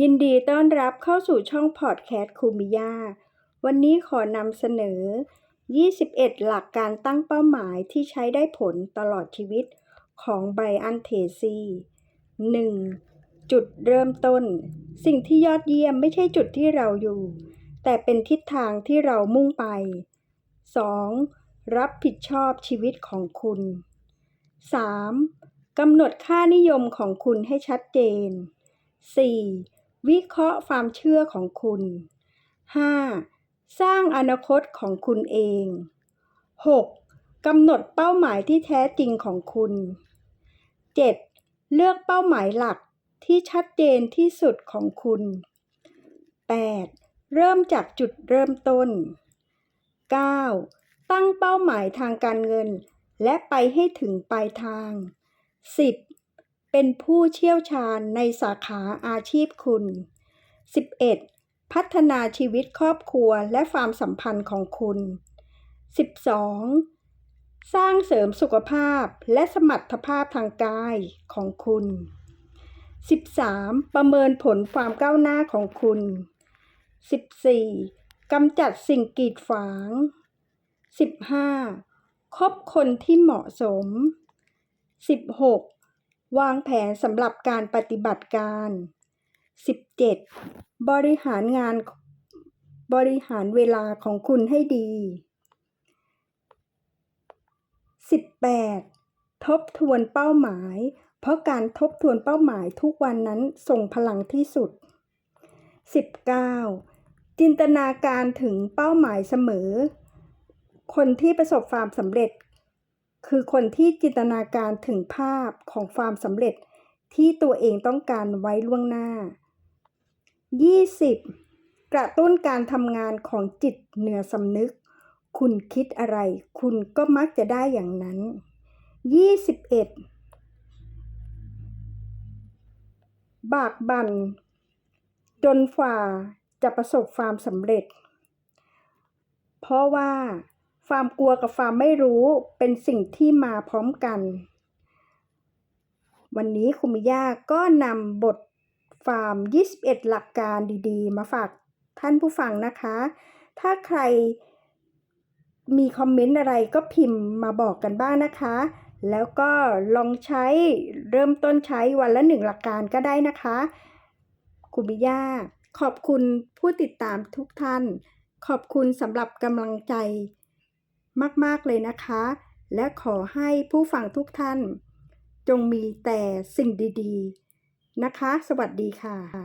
ยินดีต้อนรับเข้าสู่ช่องพอดแคสต์คูมิยาวันนี้ขอนำเสนอ 21 หลักการตั้งเป้าหมายที่ใช้ได้ผลตลอดชีวิตของไบอันเทซี 1. จุดเริ่มต้น สิ่งที่ยอดเยี่ยมไม่ใช่จุดที่เราอยู่ แต่เป็นทิศทางที่เรามุ่งไป 2. รับผิดชอบชีวิตของคุณ 3. กำหนดค่านิยมของคุณให้ชัดเจน 4. วิเคราะห์ความเชื่อของคุณ 5. สร้างอนาคตของคุณเอง 6. กำหนดเป้าหมายที่แท้จริงของคุณ 7. เลือกเป้าหมายหลักที่ชัดเจนที่สุดของคุณ 8. เริ่มจากจุดเริ่มต้น 9. ตั้งเป้าหมายทางการเงิน และไปให้ถึงปลายทาง 10. เป็นผู้เชี่ยวชาญในสาขาอาชีพคุณ 11. พัฒนาชีวิตครอบครัวและความสัมพันธ์ของคุณ 12. สร้างเสริมสุขภาพและสมรรถภาพทางกายของคุณ 13. ประเมินผลความก้าวหน้าของคุณ 14. กำจัดสิ่งกีดขวาง 15. คบคนที่เหมาะสม 16. วางแผนสำหรับการปฏิบัติการ 17. บริหารงานบริหารเวลาของคุณให้ดี 18. ทบทวนเป้าหมาย เพราะการทบทวนเป้าหมายทุกวันนั้นส่งพลังที่สุด 19. จินตนาการถึงเป้าหมายเสมอ คนที่ประสบความสำเร็จ คือคนที่จินตนาการถึงภาพของความสำเร็จที่ตัวเองต้องการไว้ล่วงหน้า 20. กระตุ้นการทำงานของจิตเหนือสำนึก คุณคิดอะไร คุณก็มักจะได้อย่างนั้น 21. บากบั่นจนฝ่าจะประสบความสำเร็จ เพราะว่า ความกลัวกับความไม่รู้เป็นสิ่งที่มาพร้อมกัน วันนี้คุมิยาก็นำบทฟาร์ม 21 หลักการดีๆ มาฝากท่านผู้ฟังนะคะ ถ้าใครมีคอมเมนต์อะไรก็พิมพ์มาบอกกันบ้างนะคะ แล้วก็ลองใช้เริ่มต้นใช้วันละหนึ่งหลักการก็ได้นะคะ คุมิยาขอบคุณผู้ติดตามทุกท่าน ขอบคุณสำหรับกำลังใจ มาก ๆ เลยนะคะ และขอให้ผู้ฟังทุกท่าน จงมีแต่สิ่งดี ๆ นะคะ สวัสดีค่ะ